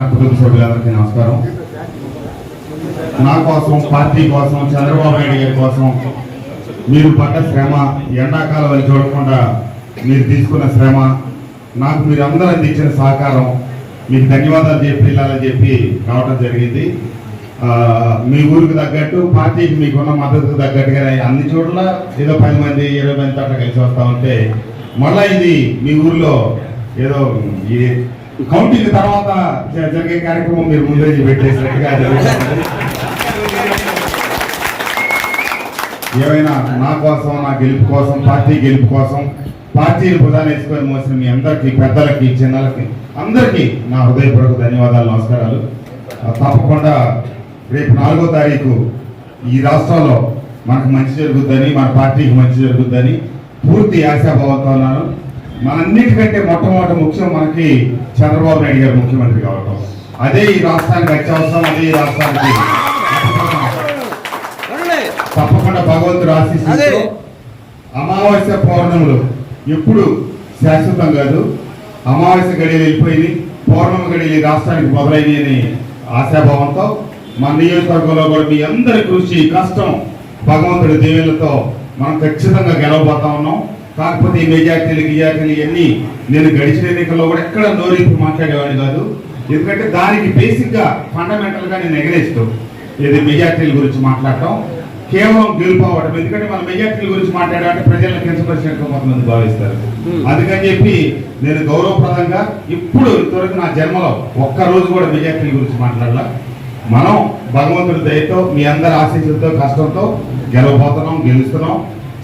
కుటుంబ సభ్యులందరికీ నమస్కారం. నా కోసం పార్టీ కోసం చంద్రబాబు నాయుడు గారి కోసం మీరు పడ్డ శ్రమ ఎండాకాలం అని చూడకుండా మీరు తీసుకున్న శ్రమ నాకు మీరు అందరూ అందించిన సహకారం మీకు ధన్యవాదాలు చెప్పి వెళ్ళాలని చెప్పి రావడం జరిగింది. మీ ఊరికి తగ్గట్టు పార్టీకి మీకున్న మద్దతుకు తగ్గట్టుగా అన్ని చోట్ల ఏదో పది మంది ఇరవై మంది అట్లా కలిసి వస్తా ఉంటే మళ్ళా ఇది మీ ఊర్లో ఏదో కౌంటింగ్ తర్వాత జరిగే కార్యక్రమం మీరు ముందే పెట్టేసినట్టుగా ఏమైనా నా కోసం నా గెలుపు కోసం పార్టీ గెలుపు కోసం పార్టీని ప్రధాన వేసుకొని మోసిన మీ అందరికీ పెద్దలకి చిన్నలకి అందరికీ నా హృదయపూర్వక ధన్యవాదాలు నమస్కారాలు. తప్పకుండా రేపు నాలుగో తారీఖు ఈ రాష్ట్రంలో మనకు మంచి జరుగుద్దని మన పార్టీకి మంచి జరుగుద్దని పూర్తి ఆశాభావంతో ఉన్నాను. మనంన్నిటికంటే మొట్టమొదటి ముఖ్యం మనకి చంద్రబాబు నాయుడు గారు ముఖ్యమంత్రి కావటం. అదే ఈ రాష్ట్రానికి అత్యవసరం అదే ఈ రాష్ట్రానికి. తప్పకుండా భగవంతుడు ఆశీస్సులతో అమావాస్య పౌర్ణములు ఎప్పుడు శాశ్వతం కాదు. అమావాస్య గడియలు వెళ్ళిపోయింది పౌర్ణమ గడియలు ఈ రాష్ట్రానికి మొదలైనవి అని ఆశాభావంతో మన నియోజకవర్గంలో కూడా మీ అందరి కృషి కష్టం భగవంతుడి దేవులతో మనం ఖచ్చితంగా గెలవబోతా ఉన్నాం. కాకపోతే ఈ మెజార్టీలు గిజార్టీలు ఇవన్నీ నేను గడిచిన ఎన్నికల్లో కూడా ఎక్కడ నోరీపు మాట్లాడేవాడిని కాదు. ఎందుకంటే దానికి బేసిక్గా ఫండమెంటల్గా నేను ఎగరేస్తూ ఇది మెజార్టీల గురించి మాట్లాడటం కేవలం గెలుపోవడం ఎందుకంటే మన మెజార్టీల గురించి మాట్లాడాలంటే ప్రజలను కించపరిచినట్టు కొంతమంది భావిస్తారు. అందుకని చెప్పి నేను గౌరవప్రదంగా ఇప్పుడు ఇంతవరకు నా జన్మలో ఒక్క రోజు కూడా మెజార్టీల గురించి మాట్లాడాల. మనం భగవంతుడి దయతో మీ అందరి ఆశీస్సులతో కష్టంతో గెలవబోతున్నాం గెలుస్తున్నాం.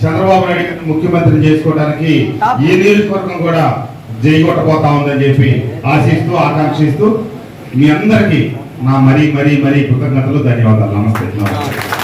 చంద్రబాబు నాయుడు గారిని ముఖ్యమంత్రి చేసుకోవడానికి ఈ నియోజకవర్గం కూడా జైగొట్టబోతా ఉందని చెప్పి ఆశిస్తూ ఆకాంక్షిస్తూ మీ అందరికీ నా మరీ మరీ మరీ కృతజ్ఞతలు ధన్యవాదాలు. నమస్తే. నమస్తే.